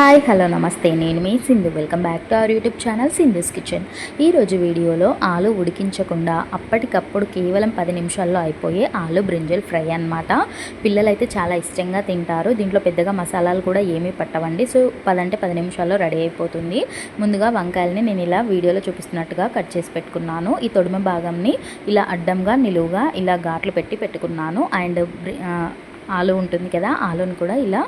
Hi hello నమస్తే. నేను మీ Sindhu. Welcome back to our YouTube channel Sindhu's kitchen. ఈరోజు వీడియోలో ఆలు ఉడికించకుండా అప్పటికప్పుడు కేవలం పది నిమిషాల్లో అయిపోయే ఆలు బ్రింజల్ ఫ్రై అన్నమాట. పిల్లలైతే చాలా ఇష్టంగా తింటారు. దీంట్లో పెద్దగా మసాలాలు కూడా ఏమీ పట్టవండి. సో పదంటే పది నిమిషాల్లో రెడీ అయిపోతుంది. ముందుగా వంకాయలని నేను ఇలా వీడియోలో చూపిస్తున్నట్టుగా కట్ చేసి పెట్టుకున్నాను. ఈ తొడిమ భాగంని ఇలా అడ్డంగా నిలువుగా ఇలా ఘాట్లు పెట్టి పెట్టుకున్నాను. అండ్ ఆలు ఉంటుంది కదా ఆలును కూడా ఇలా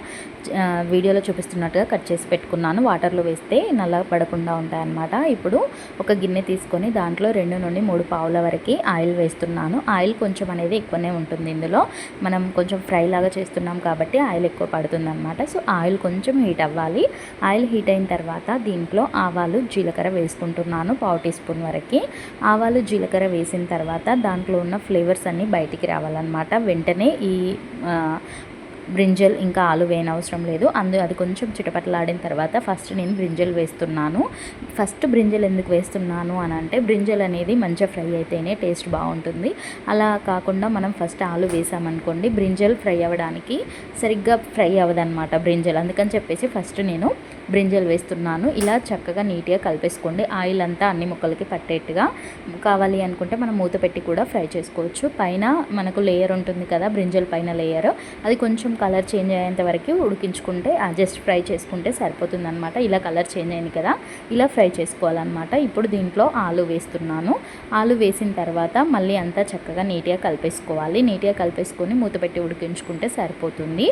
వీడియోలో చూపిస్తున్నట్టుగా కట్ చేసి పెట్టుకున్నాను. వాటర్లో వేస్తే నల్ల పడకుండా ఉంటాయన్నమాట. ఇప్పుడు ఒక గిన్నె తీసుకొని దాంట్లో రెండు నుండి మూడు పావుల వరకు ఆయిల్ వేస్తున్నాను. ఆయిల్ కొంచెం అనేది ఎక్కువనే ఉంటుంది ఇందులో. మనం కొంచెం ఫ్రై లాగా చేస్తున్నాం కాబట్టి ఆయిల్ ఎక్కువ పడుతుంది అనమాట సో ఆయిల్ కొంచెం హీట్ అవ్వాలి. ఆయిల్ హీట్ అయిన తర్వాత దీంట్లో ఆవాలు జీలకర్ర వేసుకుంటున్నాను పావు టీ స్పూన్ వరకు. ఆవాలు జీలకర్ర వేసిన తర్వాత దాంట్లో ఉన్న ఫ్లేవర్స్ అన్నీ బయటికి రావాలన్నమాట. వెంటనే ఈ ఆ, బ్రింజల్ ఇంకా ఆలు వేయనవసరం లేదు. అందు అది కొంచెం చిటపటలాడిన తర్వాత ఫస్ట్ నేను బ్రింజల్ వేస్తున్నాను. ఫస్ట్ బ్రింజల్ ఎందుకు వేస్తున్నాను అని అంటే బ్రింజల్ అనేది మంచిగా ఫ్రై అయితేనే టేస్ట్ బాగుంటుంది. అలా కాకుండా మనం ఫస్ట్ ఆలు వేసామనుకోండి బ్రింజల్ ఫ్రై అవ్వడానికి సరిగ్గా ఫ్రై అవ్వదన్నమాట బ్రింజల్. అందుకని చెప్పేసి ఫస్ట్ నేను బ్రింజల్ వేస్తున్నాను. ఇలా చక్కగా నీట్గా కలిపేసుకోండి. ఆయిల్ అంతా అన్ని ముక్కలకి పట్టేట్టుగా కావాలి అనుకుంటే మనం మూత పెట్టి కూడా ఫ్రై చేసుకోవచ్చు. పైన మనకు లేయర్ ఉంటుంది కదా బ్రింజల్ పైన లేయర్. అది కొంచెం కలర్ చేంజ్ అయ్యేంత వరకు ఉడికించుకుంటే జస్ట్ ఫ్రై చేసుకుంటే సరిపోతుందనమాట ఇలా కలర్ చేంజ్ అయింది కదా ఇలా ఫ్రై చేసుకోవాలన్నమాట. ఇప్పుడు దీంట్లో ఆలు వేస్తున్నాను. ఆలు వేసిన తర్వాత మళ్ళీ అంతా చక్కగా నీట్గా కలిపేసుకోవాలి. నీట్గా కలిపేసుకొని మూత పెట్టి ఉడికించుకుంటే సరిపోతుంది.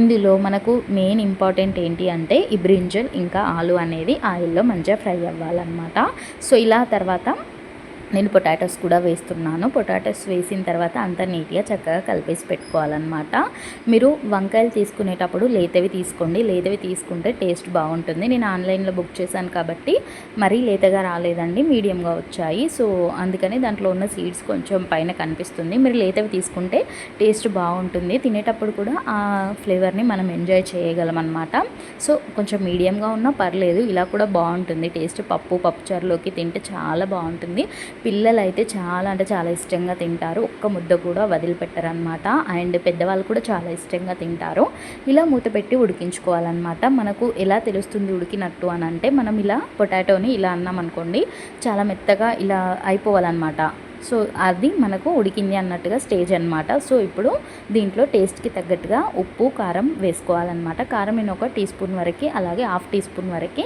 ఇందులో మనకు మెయిన్ ఇంపార్టెంట్ ఏంటి అంటే ఈ బ్రింజల్ ఇంకా ఆలు అనేది ఆయిల్లో మంచిగా ఫ్రై అవ్వాలన్నమాట. సో ఇలా తర్వాత నేను పొటాటోస్ కూడా వేస్తున్నాను. పొటాటోస్ వేసిన తర్వాత అంత నీట్గా చక్కగా కలిపేసి పెట్టుకోవాలన్నమాట. మీరు వంకాయలు తీసుకునేటప్పుడు లేతవి తీసుకోండి. లేతవి తీసుకుంటే టేస్ట్ బాగుంటుంది. నేను ఆన్లైన్లో బుక్ చేశాను కాబట్టి మరీ లేతగా రాలేదండి. మీడియంగా వచ్చాయి. సో అందుకని దాంట్లో ఉన్న సీడ్స్ కొంచెం పైన కనిపిస్తుంది. మీరు లేతవి తీసుకుంటే టేస్ట్ బాగుంటుంది. తినేటప్పుడు కూడా ఆ ఫ్లేవర్ని మనం ఎంజాయ్ చేయగలం అనమాట సో కొంచెం మీడియంగా ఉన్నా పర్లేదు. ఇలా కూడా బాగుంటుంది. టేస్ట్ పప్పు పప్పుచారులోకి తింటే చాలా బాగుంటుంది. పిల్లలు అయితే చాలా అంటే చాలా ఇష్టంగా తింటారు. ఒక్క ముద్ద కూడా వదిలిపెట్టరనమాట అండ్ పెద్దవాళ్ళు కూడా చాలా ఇష్టంగా తింటారు. ఇలా మూత పెట్టి ఉడికించుకోవాలన్నమాట. మనకు ఎలా తెలుస్తుంది ఉడికినట్టు అని అంటే మనం ఇలా పొటాటోని ఇలా అన్నాం అనుకోండి చాలా మెత్తగా ఇలా అయిపోవాలన్నమాట. సో అది మనకు ఉడికింది అన్నట్టుగా స్టేజ్ అనమాట సో ఇప్పుడు దీంట్లో టేస్ట్కి తగ్గట్టుగా ఉప్పు కారం వేసుకోవాలన్నమాట. కారం నేను ఒక టీ స్పూన్ వరకు అలాగే హాఫ్ టీ స్పూన్ వరకు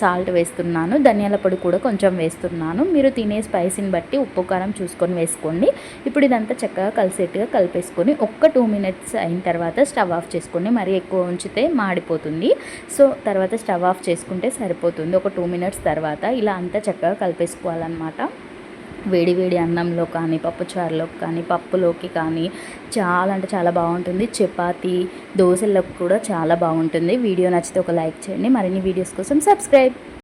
సాల్ట్ వేస్తున్నాను. ధనియాల పొడి కూడా కొంచెం వేస్తున్నాను. మీరు తినే స్పైసీని బట్టి ఉప్పు కారం చూసుకొని వేసుకోండి. ఇప్పుడు ఇదంతా చక్కగా కలిసేట్టుగా కలిపేసుకొని ఒక్క టూ మినిట్స్ అయిన తర్వాత స్టవ్ ఆఫ్ చేసుకోండి మరీ ఎక్కువ ఉంచితే మాడిపోతుంది. సో తర్వాత స్టవ్ ఆఫ్ చేసుకుంటే సరిపోతుంది. ఒక టూ మినిట్స్ తర్వాత ఇలా అంతా చక్కగా కలిపేసుకోవాలన్నమాట. వేడి వేడి అన్నంలో కానీ పప్పుచారులో కానీ పప్పులోకి కానీ చాలా అంటే చాలా బాగుంటుంది. చపాతి దోశలకు కూడా చాలా బాగుంటుంది. వీడియో నచ్చితే ఒక లైక్ చేయండి. మరిన్ని వీడియోస్ కోసం సబ్స్క్రైబ్.